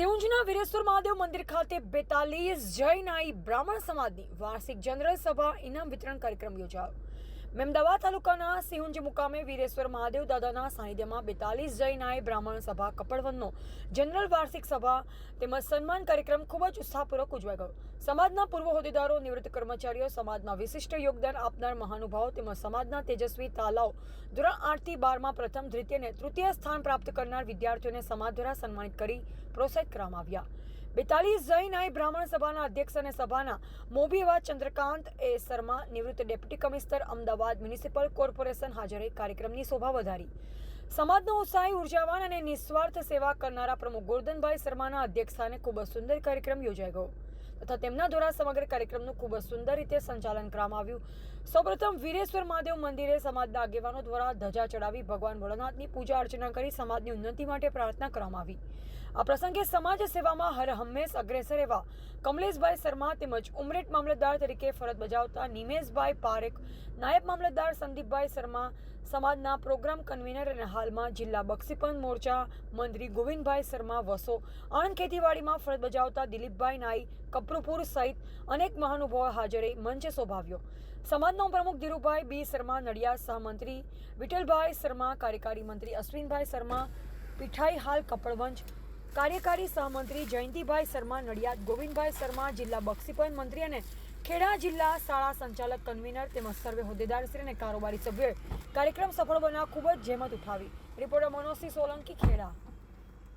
સિંહુંજના વીરેશ્વર મહાદેવ મંદિર ખાતે બેતાલીસ જૈનાઈ બ્રાહ્મણ સમાજની વાર્ષિક જનરલ સભા ઇનામ વિતરણ કાર્યક્રમ યોજાયો. મેમદાવાદ તાલુકાના સિંહુંજ મુકામે વીરેશ્વર મહાદેવ દાદાના સાનિધ્યમાં બેતાલીસ જૈનાઈ બ્રાહ્મણ સભા કપડવનનો જનરલ વાર્ષિક સભા તેમજ સન્માન કાર્યક્રમ ખૂબ જ ઉત્સાહપૂર્વક ઉજવાઈ ગયો. સમાજના પૂર્વ હોદ્દેદારો, નિવૃત્ત કર્મચારીઓ સમાજમાં વિશિષ્ટ યોગદાન આપનાર મહાનુભાવો તેમજ સમાજના તેજસ્વી તાલાઓ ધોરણ આઠથી બારમાં પ્રથમ દ્વિતીય અને તૃતીય સ્થાન પ્રાપ્ત કરનાર વિદ્યાર્થીઓને સમાજ દ્વારા સન્માનિત કરી પ્રોત્સાહિત કરવામાં આવ્યા. બેતાલીસ જૈન આઈ બ્રાહ્મણ સભાના અધ્યક્ષ અને સભાના મોભી એવા ચંદ્રકાંત એ શર્મા, નિવૃત્ત deputy commissioner, Ahmedabad municipal corporation હાજર કાર્યક્રમની શોભા વધારી. સમાજનો ઉત્સાહી, ઉર્જાવાન અને નિસ્વાર્થ સેવા કરનારા પ્રમુખ ગોરધનભાઈ શર્માના અધ્યક્ષસ્થાને ખૂબ જ સુંદર કાર્યક્રમ યોજાઈ ગયો. તથા તેમના દ્વારા સમગ્ર કાર્યક્રમનું ખૂબ જ સુંદર રીતે સંચાલન કરવામાં આવ્યું. સૌપ્રથમ વીરેશ્વર મહાદેવ મંદિરે સમાજના આગેવાનો દ્વારા ધજા ચડાવી ભગવાન ભોળાનાથની પૂજા અર્ચના કરી સમાજની ઉન્નતિ માટે પ્રાર્થના કરવામાં આવી. આ પ્રસંગે સમાજ સેવામાં હર હંમેશ અગ્રેસર એવા કમલેશભાઈ શર્મા તેમજ ઉમરેટ મામલતદાર તરીકે ફરજ બજાવતા નિમેશભાઈ પારેખ, નાયબ મામલતદાર સંદીપભાઈ શર્મા સમાજના પ્રોગ્રામ કન્વીનર અને હાલમાં જિલ્લા બક્ષીપંચ મોરચા મંત્રી ગોવિંદભાઈ શર્મા વસો. આણંદ ખેતીવાડીમાં ફરજ બજાવતા દિલીપભાઈ નાઈ કપરુપુર સહિત અનેક મહાનુભાવો હાજરે મંચ શોભાવ્યો. સમાજના પ્રમુખ ધીરુભાઈ બી શર્મા, નડિયાદ સહમંત્રી વિઠ્ઠલભાઈ શર્મા, કાર્યકારી મંત્રી અશ્વિનભાઈ શર્મા, પીઠાઈ હાલ કપડવંજ, કાર્યકારી સહમંત્રી જયંતિભાઈ શર્મા, નડિયાદ ગોવિંદભાઈ શર્મા, જિલ્લા બક્ષીપંચ મંત્રી અને ખેડા જિલ્લા શાળા સંચાલક કન્વીનર તેમજ સર્વે હોદ્દેદારશ્રી અને કારોબારી સભ્યોએ કાર્યક્રમ સફળ બનાવવા ખૂબ જ જહેમત ઉઠાવી. રિપોર્ટર મનોજસિંહ સોલંકી, ખેડા.